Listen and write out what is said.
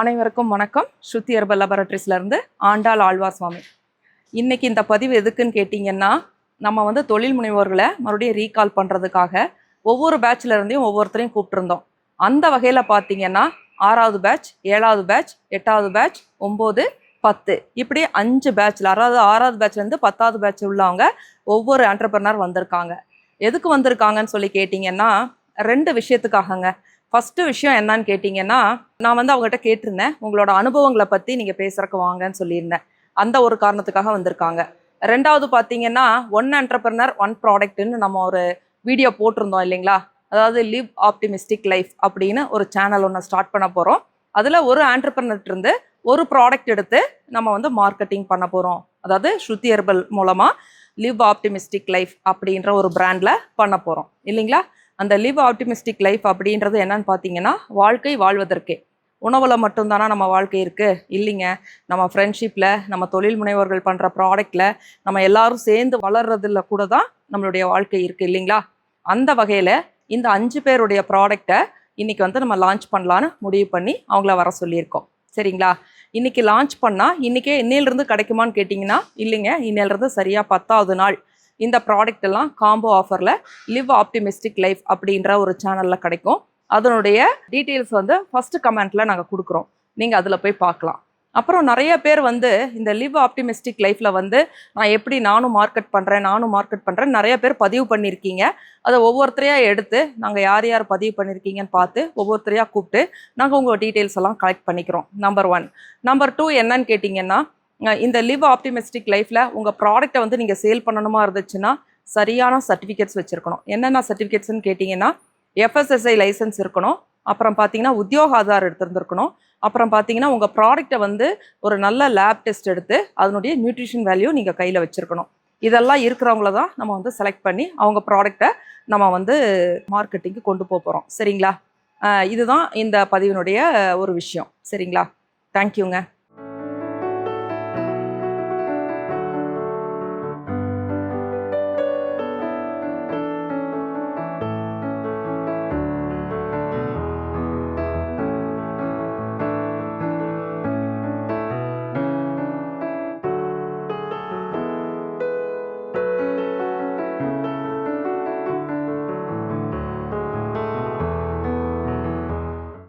அனைவருக்கும் வணக்கம். ஸ்ருதி ஹெர்பல் லெபரட்டரிஸ்லேருந்து ஆண்டாள் ஆழ்வார் சுவாமி இன்றைக்கி இந்த பதிவு எதுக்குன்னு கேட்டிங்கன்னா நம்ம வந்து தொழில் முனைவோர்களை மறுபடியும் ரீகால் பண்ணுறதுக்காக ஒவ்வொரு பேட்ச்ல இருந்தையும் ஒவ்வொருத்தரையும் கூப்பிட்ருந்தோம் அந்த வகையில் பார்த்தீங்கன்னா ஆறாவது பேட்ச் ஏழாவது பேட்ச் எட்டாவது பேட்ச் ஒம்பது பத்து. இப்படி அஞ்சு பேட்ச்சில் அதாவது ஆறாவது பேட்ச்லேருந்து பத்தாவது பேட்ச் உள்ளவங்க ஒவ்வொரு ஆண்டர்பிரனர் வந்திருக்காங்க. எதுக்கு வந்திருக்காங்கன்னு சொல்லி கேட்டிங்கன்னா ரெண்டு விஷயத்துக்காகங்க. ஃபஸ்ட்டு விஷயம் என்னன்னு கேட்டிங்கன்னா நான் வந்து அவங்ககிட்ட கேட்டிருந்தேன். உங்களோட அனுபவங்களை பற்றி நீங்கள் பேசுகிறக்கு வாங்கன்னு சொல்லியிருந்தேன். அந்த ஒரு காரணத்துக்காக வந்திருக்காங்க. ரெண்டாவது பார்த்தீங்கன்னா ஒன் என்டர்பிரனர் ஒன் ப்ராடக்ட்னு நம்ம ஒரு வீடியோ போட்டிருந்தோம் இல்லைங்களா? அதாவது லிவ் ஆப்டிமிஸ்டிக் லைஃப் அப்படின்னு ஒரு சேனல் ஒன்று ஸ்டார்ட் பண்ண போகிறோம் அதில் ஒரு entrepreneur இருந்து ஒரு ப்ராடக்ட் எடுத்து நம்ம வந்து மார்க்கெட்டிங் பண்ண போகிறோம் அதாவது ஸ்ருதி ஹெர்பல் மூலமாக லிவ் ஆப்டிமிஸ்டிக் லைஃப் அப்படின்ற ஒரு பிராண்டில் பண்ண போகிறோம் இல்லைங்களா? அந்த லிவ் ஆப்டிமிஸ்டிக் லைஃப் அப்படின்றது என்னன்னு பார்த்தீங்கன்னா வாழ்க்கை வாழ்வதற்கே. உணவில் மட்டும்தானா நம்ம வாழ்க்கை இருக்குது இல்லைங்க. நம்ம ஃப்ரெண்ட்ஷிப்பில் நம்ம தொழில் முனைவோர்கள் பண்ணுற ப்ராடக்டில் நம்ம எல்லாரும் சேர்ந்து வளர்றதுல கூட தான் நம்மளுடைய வாழ்க்கை இருக்குது இல்லைங்களா? அந்த வகையில் இந்த அஞ்சு பேருடைய ப்ராடக்டை இன்றைக்கி வந்து நம்ம லான்ச் பண்ணலான்னு முடிவு பண்ணி அவங்கள வர சொல்லியிருக்கோம். சரிங்களா? இன்னைக்கு லான்ச் பண்ணால் இன்றைக்கே இன்னையிலிருந்து கிடைக்குமான்னு கேட்டிங்கன்னா இல்லைங்க. இன்னையிலிருந்து சரியாக பத்தாவது நாள். இந்த ப்ராடக்ட் எல்லாம் காம்போ ஆஃபரில் லிவ் ஆப்டிமிஸ்டிக் லைஃப் அப்படின்ற ஒரு சேனலில் கிடைக்கும். அதனுடைய டீட்டெயில்ஸ் வந்து ஃபஸ்ட்டு கமெண்ட்டில் நாங்கள் கொடுக்குறோம். நீங்கள் அதில் போய் பார்க்கலாம். அப்புறம் நிறைய பேர் வந்து இந்த லிவ் ஆப்டிமிஸ்டிக் லைஃப்பில் வந்து நான் எப்படி நானும் மார்க்கெட் பண்ணுறேன் நானும் மார்க்கெட் பண்ணுறேன் நிறைய பேர் பதிவு பண்ணியிருக்கீங்க அதை ஒவ்வொருத்தரையாக எடுத்து நாங்கள் யார் யார் பதிவு பண்ணியிருக்கீங்கன்னு பார்த்து ஒவ்வொருத்தரையாக கூப்பிட்டு நாங்கள் உங்கள் டீட்டெயில்ஸ் எல்லாம் கலெக்ட் பண்ணிக்கிறோம். நம்பர் ஒன் நம்பர் டூ என்னன்னு கேட்டிங்கன்னா இந்த லிவ் ஆப்டிமிஸ்டிக் லைஃப்பில் உங்கள் ப்ராடக்டை வந்து நீங்கள் சேல் பண்ணணுமா இருந்துச்சுன்னா சரியான சர்டிஃபிகேட்ஸ் வச்சுருக்கணும். என்னென்ன சர்டிஃபிகேட்ஸ்னு கேட்டிங்கன்னா எஃப்எஸ்எஸ்ஐ லைசன்ஸ் இருக்கணும். அப்புறம் பார்த்தீங்கன்னா உத்தியோக ஆதார் எடுத்திருந்துருக்கணும். அப்புறம் பார்த்தீங்கன்னா உங்கள் ப்ராடக்ட்டை வந்து ஒரு நல்ல லேப் டெஸ்ட் எடுத்து அதனுடைய நியூட்ரிஷன் வேல்யூ நீங்கள் கையில் வச்சுருக்கணும். இதெல்லாம் இருக்கிறவங்கள தான் நம்ம வந்து செலக்ட் பண்ணி அவங்க ப்ராடக்ட்டை நம்ம வந்து மார்க்கெட்டிங்க்கு கொண்டு போக போகிறோம் சரிங்களா? இதுதான் இந்த பதிவினுடைய ஒரு விஷயம். சரிங்களா? தேங்க்யூங்க